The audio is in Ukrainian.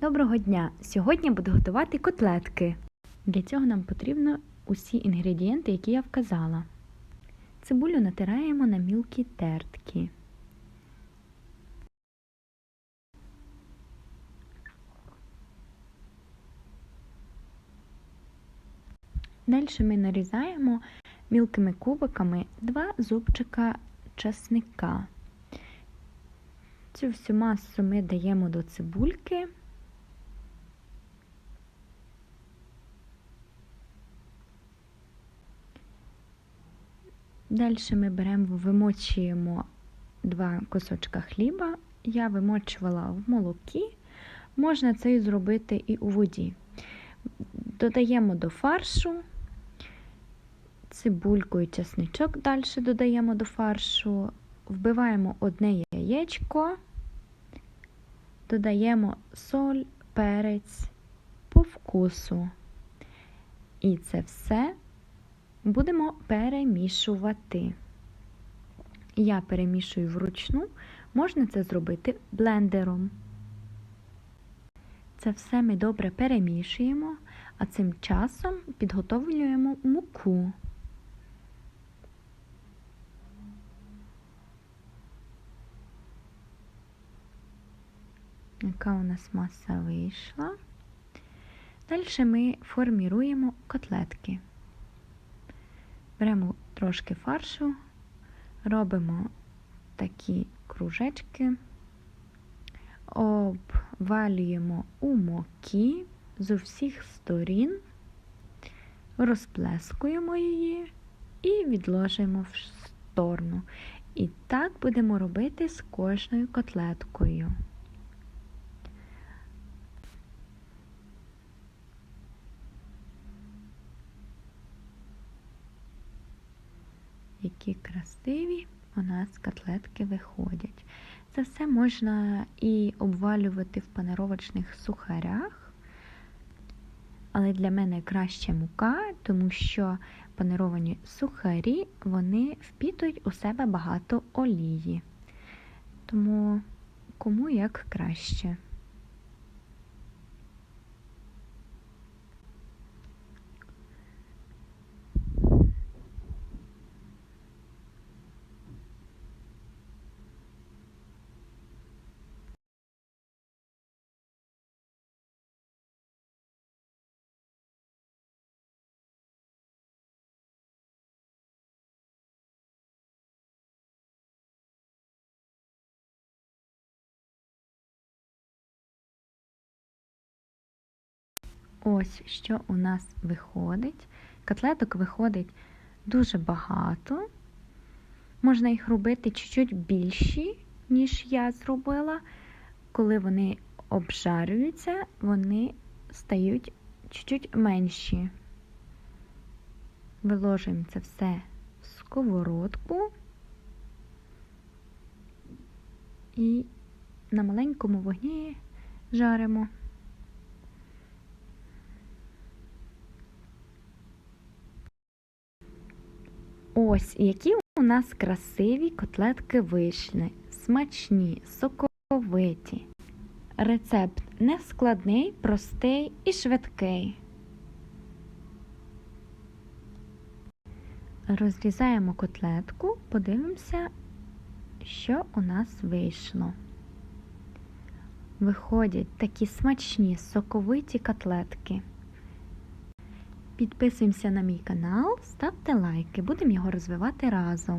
Доброго дня! Сьогодні буду готувати котлетки. Для цього нам потрібно усі інгредієнти, які я вказала. Цибулю натираємо на мілкі тертки. Далі ми нарізаємо мілкими кубиками два зубчика часника. Цю всю масу ми даємо до цибульки. Далі ми беремо, вимочуємо два кусочка хліба. Я вимочувала в молокі, можна це і зробити і у воді. Додаємо до фаршу, цибульку і чесничок далі додаємо до фаршу, вбиваємо одне яєчко, додаємо соль, перець по вкусу. І це все будемо перемішувати. Я перемішую вручну, можна це зробити блендером. Це все ми добре перемішуємо, а цим часом підготовлюємо муку. Яка у нас маса вийшла. Далі ми форміруємо котлетки. Беремо трошки фаршу, робимо такі кружечки, обвалюємо у мокі з усіх сторін, розплескуємо її і відложимо в сторону. І так будемо робити з кожною котлеткою. Які красиві у нас котлетки виходять. Це все можна і обвалювати в панировочних сухарях, але для мене краще мука, тому що панировані сухарі вони впітують у себе багато олії. Тому кому як краще. Ось що у нас виходить. Котлеток виходить дуже багато. Можна їх робити чуть-чуть більші, ніж я зробила. Коли вони обжарюються, вони стають чуть-чуть менші. Виложуємо це все в сковородку і на маленькому вогні жаримо. Ось які у нас красиві котлетки вийшли, смачні, соковиті. Рецепт не складний, простий і швидкий. Розрізаємо котлетку, подивимося, що у нас вийшло. Виходять такі смачні соковиті котлетки. Підписуємося на мій канал, ставте лайки, будемо його розвивати разом.